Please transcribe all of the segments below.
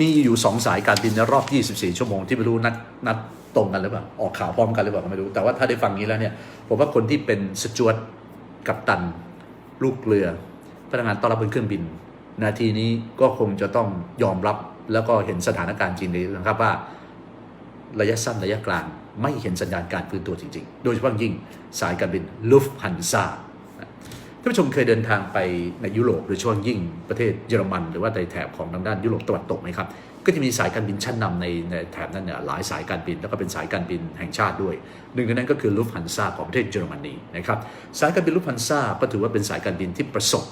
มีอยู่สองสายการบินในรอบ 24 ชั่วโมงที่ไม่รู้นัดนัดตรงกันหรือเปล่าออกข่าวพร้อมกันหรือเปล่าก็ไม่รู้แต่ว่าถ้าได้ฟังนี้แล้วเนี่ยผมว่าคนที่เป็นสจวตกับตัน ลูกเรือ พนักงานต้อนรับบนเครื่องบิน นาทีนี้ก็คงจะต้องยอมรับแล้วก็เห็นสถานการณ์จริงเลยนะครับว่า ระยะสั้นระยะกลาง ไม่เห็นสัญญาณการฟื้นตัวจริง ๆ โดยเฉพาะยิ่งสายการบินลุฟฮันซา ท่านผู้ชมเคยเดินทางไปในยุโรปหรือช่วงยิ่งประเทศเยอรมัน หรือว่าในแถบของทางด้านยุโรปตะวันตกไหมครับ ก็จะมีสายการบินชั้นนำในในแถบนั้นเนี่ยหลายสายการบินแล้วก็เป็นสายการบินแห่งชาติด้วย หนึ่งในนั้นก็คือลุฟฮันซาของประเทศเยอรมนีนะครับสายการบินลุฟฮันซาก็ถือว่าเป็นสายการบินที่ประสบ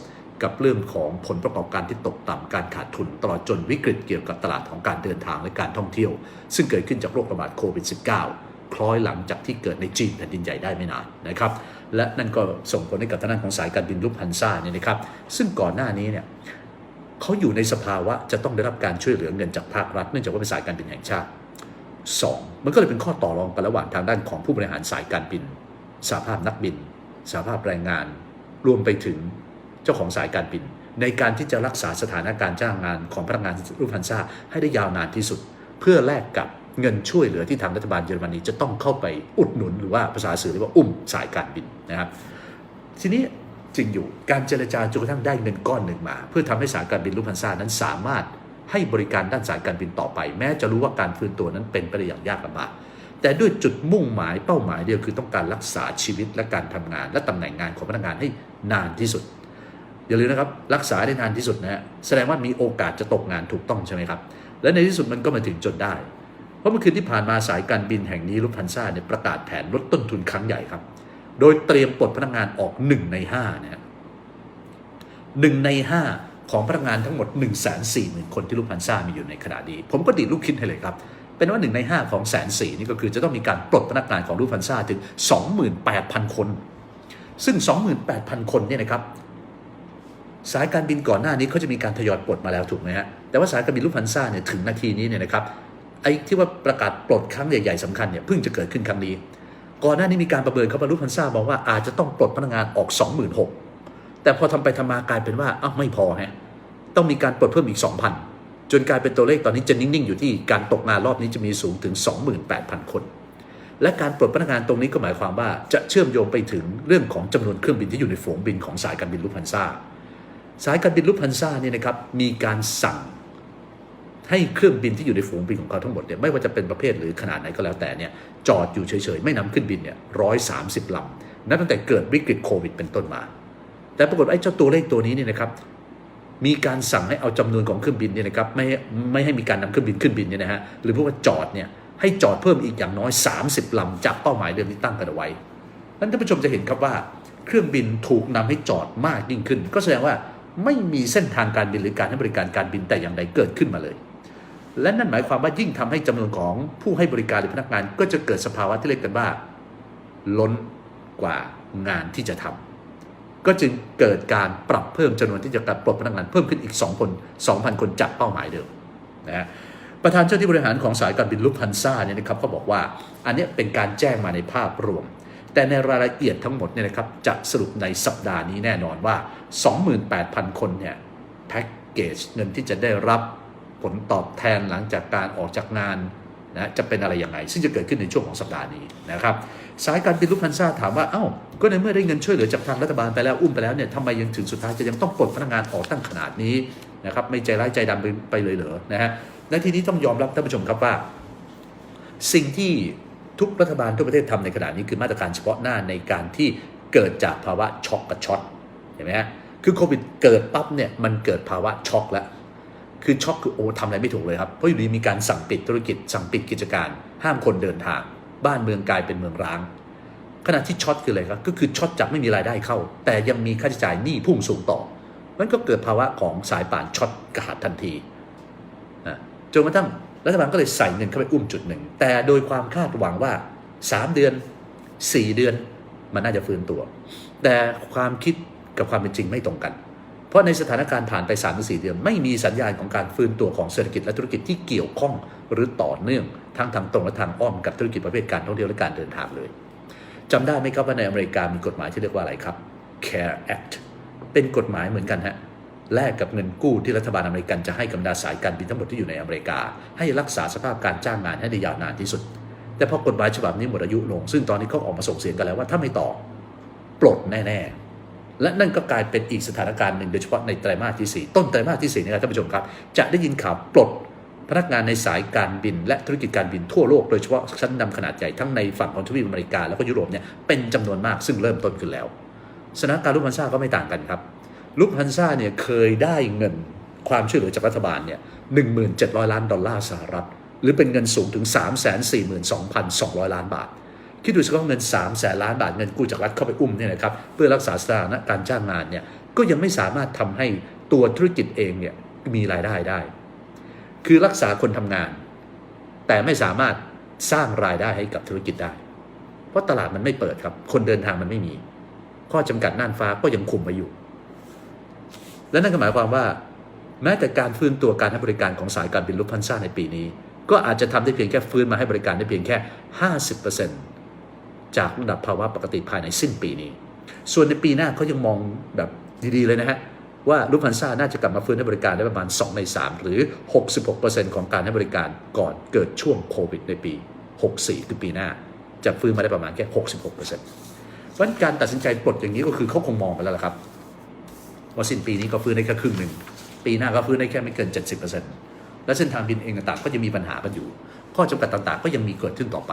กับเรื่องของผลประกอบการที่ตกต่ำการขาดทุนตลอดจนวิกฤตเกี่ยวกับตลาดของการเดินทางและการท่องเที่ยว ซึ่งเกิดขึ้นจากโรคระบาดโควิด -19 คล้อยหลังจากที่เกิดในจีนแผ่นดินใหญ่ได้ไม่นานนะครับ และนั่นก็ส่งผลให้กับทางด้านของสายการบินลุฟฮันซ่าเนี่ยนะครับ ซึ่งก่อนหน้านี้เนี่ยเขาอยู่ในสภาวะจะต้องได้รับการช่วยเหลือเงินจากภาครัฐเนื่องจากว่าเป็นสายการบินแห่งชาติสองมันก็เลยเป็นข้อต่อรองกันระหว่างทางด้านของผู้บริหารสายการบินสหภาพนักบินสหภาพแรงงาน รวมไปถึงเจ้าของสายการบิน ในการที่จะรักษาสถานการณ์จ้างงานของพนักงานรูปพันซ่าให้ได้ยาวนานที่สุด เพื่อแลกกับ เงินช่วยเหลือที่ทางรัฐบาลเยอรมนีจะต้องเข้าไปอุดหนุนหรือว่าภาษาสื่อเรียกว่าอุ้มสายการบินนะครับ ทีนี้จริงอยู่การเจรจาจนกระทั่งได้เงินก้อนหนึ่งมา เพื่อทำให้สายการบินลูกพันซ่านั้นสามารถให้บริการด้านสายการบินต่อไป แม้จะรู้ว่าการฟื้นตัวนั้นเป็นไปได้อย่างยากลำบากแต่ด้วยจุดมุ่งหมายเป้าหมายเดียวคือต้องการรักษาชีวิตและการทำงาน และตำแหน่งงานของพนักงานให้นานที่สุด อย่าลืมนะครับรักษาได้นานที่สุดนะฮะแสดงว่ามีโอกาสจะตกงานถูกต้องใช่ไหมครับ และในที่สุดมันก็มาถึงจนได้ เพราะเมื่อคืนที่ผ่านมาสายการบินแห่งนี้ลุฟพันซ่าเนี่ยประกาศแผนลดต้นทุนครั้งใหญ่ครับ โดยเตรียมปลดพนักงานออกหนึ่งในห้านะฮะหนึ่งในห้าของพนักงานทั้งหมด1นึ่งแสนสี่หมื่นคนที่ลูกพันซ่ามีอยู่ในขณะนี้ผมก็ดีดลูกคิดให้เลยครับ เป็นว่าหนึ่งในห้าของแสนสี่นี่ก็คือจะต้องมีการปลดพนักงานของลูกพันซ่าถึง 28,000 คน ซึ่ง 28,000 คนเนี่ยนะครับสายการบินก่อนหน้านี้เขาจะมีการทยอยปลดมาแล้วถูกไหมฮะ แต่ว่าสายการบินลูกพันซ่าเนี่ยถึงนาทีนี้เนี่ยนะครับ ไอ้ที่ว่าประกาศปลดครั้งใหญ่ๆสำคัญเนี่ยเพิ่งจะเกิดขึ้นครั้งนี้ ก่อนหน้านี้มีการประเมินเขาบรรลุพันซ่าบอกว่าอาจจะต้องปลดพนักงานออก 26,000 แต่พอทำไปทำมากลายเป็นว่าอ้าวไม่พอฮะต้องมีการปลดเพิ่มอีก 2,000 จนกลายเป็นตัวเลขตอนนี้จะนิ่งๆ อยู่ที่การตกงานรอบนี้จะมีสูงถึง 28,000 คน และการปลดพนักงานตรงนี้ก็หมายความว่าจะเชื่อมโยงไปถึงเรื่องของจำนวนเครื่องบินที่อยู่ในฝูงบินของสายการบินลุฟพันซ่าสายการบินลุฟพันซ่าเนี่ยนะครับมีการสั่ง ให้เครื่องบินที่อยู่ในฝูงบินของเขาทั้งหมดเนี่ยไม่ว่าจะเป็นประเภทหรือขนาดไหนก็แล้วแต่เนี่ยจอดอยู่เฉยๆ ไม่นำขึ้นบินเนี่ยร้อยสามสิบลำนับตั้งแต่เกิดวิกฤตโควิดเป็นต้นมา แต่ปรากฏไอ้เจ้าตัวเลขตัวนี้เนี่ยนะครับมีการสั่งให้เอาจำนวนของเครื่องบินเนี่ยนะครับไม่ไม่ให้มีการนำเครื่องบินขึ้นบินเนี่ยนะฮะหรือพวกว่าจอดเนี่ยให้จอดเพิ่มอีกอย่างน้อย 30ลำจากเป้าหมายเดิมที่ตั้งกันเอาไว้นั้นท่านผู้ชมจะเห็นครับว่าเครื่องบินถูกนำให้จอดมากยิ่งขึ้น ก็แสดงว่าไม่มีเส้นทางการบินหรือการให้บริการการบินแต่อย่างใดเกิดขึ้นมาเลย และนั่นหมายความว่ายิ่งทำให้จำนวนของผู้ให้บริการหรือพนักงานก็จะเกิดสภาวะที่เรียกกันว่า ล้นกว่างานที่จะทำก็จึงเกิดการปรับเพิ่มจำนวนที่จะการปลดพนักงานเพิ่มขึ้นอีก2คน2,000 คนจากเป้าหมายเดิมนะประธานเจ้าที่บริหารของสายการบินลุฟพันซ่าเนี่ยนะครับเขาบอกว่าอันนี้เป็นการแจ้งมาในภาพรวม แต่ในรายละเอียดทั้งหมดเนี่ยนะครับจะสรุปในสัปดาห์นี้แน่นอนว่า 28,000 คนเนี่ยแพ็กเกจเงินที่จะได้รับ ผลตอบแทนหลังจากการออกจากงานนะจะเป็นอะไรยังไง ซึ่งจะเกิดขึ้นในช่วงของสัปดาห์นี้นะครับสายการบินลุฟพันซ่าถามว่าเอ้าก็ในเมื่อได้เงินช่วยเหลือจากทางรัฐบาลไปแล้วอุ้มไปแล้วเนี่ยทำไมยังถึงสุดท้ายจะยังต้องปลดพนักงานออกตั้งขนาดนี้นะครับไม่ใจร้ายใจดำไปไปเลยเหรอนะฮะและทีนี้ต้องยอมรับท่านผู้ชมครับว่า สิ่งที่ทุกรัฐบาลทุกประเทศทำในขณะนี้คือมาตรการเฉพาะหน้าในการที่เกิดจากภาวะช็อกกับช็อตเห็นไหมฮะคือโควิดเกิดปั๊บเนี่ยมันเกิดภาวะช็อกแล้ว คือช็อกคือโอ้ทำอะไรไม่ถูกเลยครับ เพราะอยู่ดีมีการสั่งปิดธุรกิจ สั่งปิดกิจการ ห้ามคนเดินทาง บ้านเมืองกลายเป็นเมืองร้าง ขณะที่ช็อตคืออะไรครับ ก็คือช็อตจากไม่มีรายได้เข้า แต่ยังมีค่าใช้จ่ายหนี้พุ่งสูงต่อ มันก็เกิดภาวะของสายป่านช็อตกระหัดทันทีนะจนกระทั่งรัฐบาลก็เลยใส่เงินเข้าไปอุ้มจุดหนึ่ง แต่โดยความคาดหวังว่า 3 เดือน 4 เดือน มันน่าจะฟื้นตัว แต่ความคิดกับความเป็นจริงไม่ตรงกัน เพราะในสถานการณ์ผ่านไป3ามถึงสเดือน ไม่มีสัญญาณของการฟื้นตัวของเศรษฐกิจและธุรกิจที่เกี่ยวข้องหรือต่อเนื่องทั้งทางตรงและทางอ้อมกับธุรกิจประเภทการท่องเที่ยวและการเดินทางเลยจำได้ไหมครับว่าในอเมริกามีกฎหมายที่เรียกว่าอะไรครับ CARE Act เป็นกฎหมายเหมือนกันฮะแลกกับเงินกู้ที่รัฐบาลอเมริกันจะให้กับบรรดาสายการบินทั้งหมดที่อยู่ในอเมริกา ให้รักษาสภาพการจ้างงานให้ได้ยาวนานที่สุด แต่พอกฎหมายฉบับนี้หมดอายุลง ซึ่งตอนนี้เขาออกมาส่งเสียงกันแล้วว่าถ้าไม่ต่อปลดแน่ๆ และนั่นก็กลายเป็นอีกสถานการณ์หนึ่งโดยเฉพาะในไตรมาสที่ 4 ต้นไตรมาสที่4นะครับท่านผู้ชมครับ จะได้ยินข่าวปลดพนักงานในสายการบิน และธุรกิจการบินทั่วโลกโดยเฉพาะชั้นนำขนาดใหญ่ทั้งในฝั่งของทวีปอเมริกาแล้วก็ยุโรปเนี่ยเป็นจำนวนมากซึ่งเริ่มต้นขึ้นแล้วสถานการณ์ลูกพันซ่าก็ไม่ต่างกันครับลูกพันซ่าเนี่ยเคยได้เงินความช่วยเหลือจากรัฐบาลเนี่ย1,700 ล้านดอลลาร์สหรัฐ หรือเป็นเงินสูงถึง 342,200 ล้านบาท คิดดูสิว่าเงิน3แสนล้านบาทเงินกู้จากรัฐเข้าไปอุ้มเนี่ยนะครับเพื่อรักษาสถานะการจ้างงานเนี่ยก็ยังไม่สามารถทำให้ตัวธุรกิจเองเนี่ยมีรายได้ได้ คือรักษาคนทำงาน แต่ไม่สามารถสร้างรายได้ให้กับธุรกิจได้ เพราะตลาดมันไม่เปิดครับ คนเดินทางมันไม่มี ข้อจำกัดน่านฟ้าก็ยังคุมไว้อยู่ และนั่นก็หมายความว่า แม้แต่การฟื้นตัวการให้บริการของสายการบินลุกพันซ่าในปีนี้ ก็อาจจะทำได้เพียงแค่ฟื้นมาให้บริการได้เพียงแค่ 50% จากระดับภาวะปกติภายในสิ้นปีนี้ ส่วนในปีหน้าเขายังมองแบบดีๆเลยนะฮะว่าลุกพันซ่าน่าจะกลับมาฟื้นให้บริการได้ประมาณ 2 ใน 3 หรือ 66%ของการให้บริการก่อนเกิดช่วงโควิดในปี 64 คือปีหน้า จะฟื้นมาได้ประมาณแค่ 66%เพราะฉะนั้นการตัดสินใจปลดอย่างนี้ก็คือเขาคงมองไปแล้วละครับ ว่าสิ้นปีนี้ก็ฟื้นได้แค่ครึ่งหนึ่ง ปีหน้าก็ฟื้นได้แค่ไม่เกิน 70%และเส้นทางบินเองต่างก็ยังมีปัญหากันอยู่ ข้อจำกัดต่างๆ ก็ยังมีเกิดขึ้นต่อไป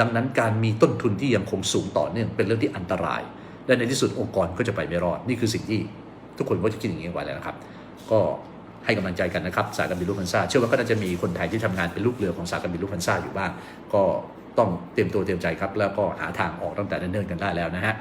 ดังนั้นการมีต้นทุนที่ยังคงสูงต่อเนื่องเป็นเรื่องที่อันตราย และในที่สุดองค์กรก็จะไปไม่รอด นี่คือสิ่งที่ทุกคนก็จะคิดอย่างนี้ไว้แล้วนะครับ ก็ให้กำลังใจกันนะครับสายการบินลูกพันซ่าเชื่อว่าก็น่าจะมีคนไทยที่ทำงานเป็นลูกเรือของสายการบินลูกพันซ่าอยู่บ้าง ก็ต้องเตรียมตัวเตรียมใจครับ แล้วก็หาทางออกตั้งแต่เนิ่นๆกันได้แล้วนะฮะ